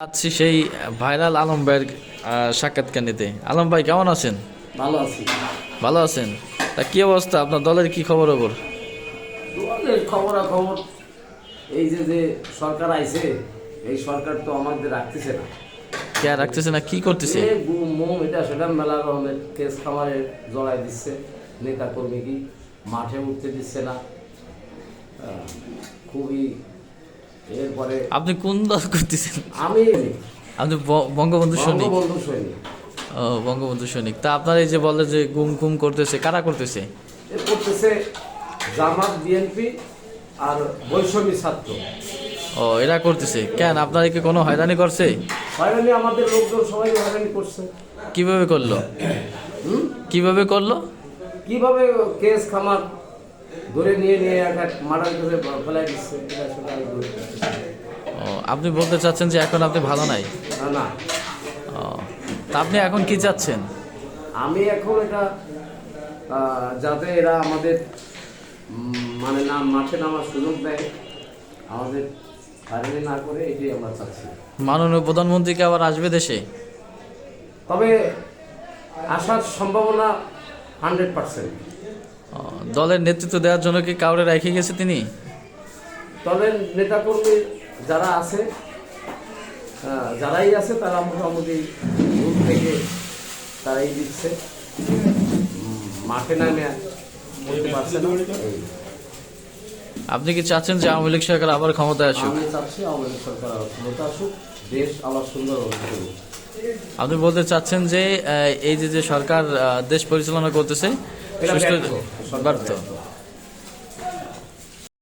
আছি সেই ভাইরাল আলম ভাইয়ের সাক্ষাৎকার নিতে আলম ভাই কেমন আছেন? ভালো আছি। ভালো আছেন? তা কি অবস্থা? আপনার দলের কি খবর খবর তোমাদের খবরাখবর এই যে যে সরকার আইছে এই সরকার তো আমাদের রাখতেছে না। কে রাখতেছে না? কি করতেছে? মুম এটা সেটা মেলা রকমের কেস খামারে জড়াই দিচ্ছে। নেতা কর্মী কি মাঠে উঠতে দিচ্ছে না। খুবই এরপরে আপনি কোন দল করতেছেন? আমি আপনি বঙ্গবন্ধু সৈনিক? বঙ্গবন্ধু সৈনিক। ও বঙ্গবন্ধু সৈনিক। তা আপনার এই যে বলে যে গুম গুম করতেছে কারা করতেছে? করতেছে জামাত বিএনপি আর বৈষম্য ছাত্র। ও এরা করতেছে। কেন? আপনার কি কোনো হয়রানি করছে? হয়রানি আমাদের লোকজন সবাই হয়রানি করছে। কীভাবে করল? কীভাবে করল? কীভাবে কেস খামার ধরে নিয়ে নিয়ে এক এক মার্ডার করে ফেলাই দিচ্ছে এটা আমি। ও আপনি বলতে চাচ্ছেন যে এখন আপনি ভালো নাই? না, না। ও তা আপনি এখন কি চাচ্ছেন? আমি এখন এটা যাতে এরা আমাদের মানে না মাঠে নামার সুযোগ দেয় আমাদের হারিয়ে না করে এটাই আমরা চাচ্ছি। মাননীয় প্রধানমন্ত্রীকে আবার আসবে দেশে? তবে আসার সম্ভাবনা হান্ড্রেড পার্সেন্ট দলের নেতৃত্ব দেওয়ার জন্য কি কাউরে রেখে গেছে তিনি? তবে নেতাকর্মী যারা আছে যারাই আছে তারা মোটামুটি দূর থেকে তারাই দিচ্ছে। মাঠে নামে বলতে পারছে না। আপনি কি চাচ্ছেন যে আওয়ামী লীগ সরকার আবার ক্ষমতায় আসুক? আমি চাচ্ছি আমাদের সরকার আবার ক্ষমতা আসুক দেশ আবার সুন্দর আপনি বলতে চাচ্ছেন যে এই যে যে সরকার দেশ পরিচালনা করতেছে সুস্থ ব্যর্থ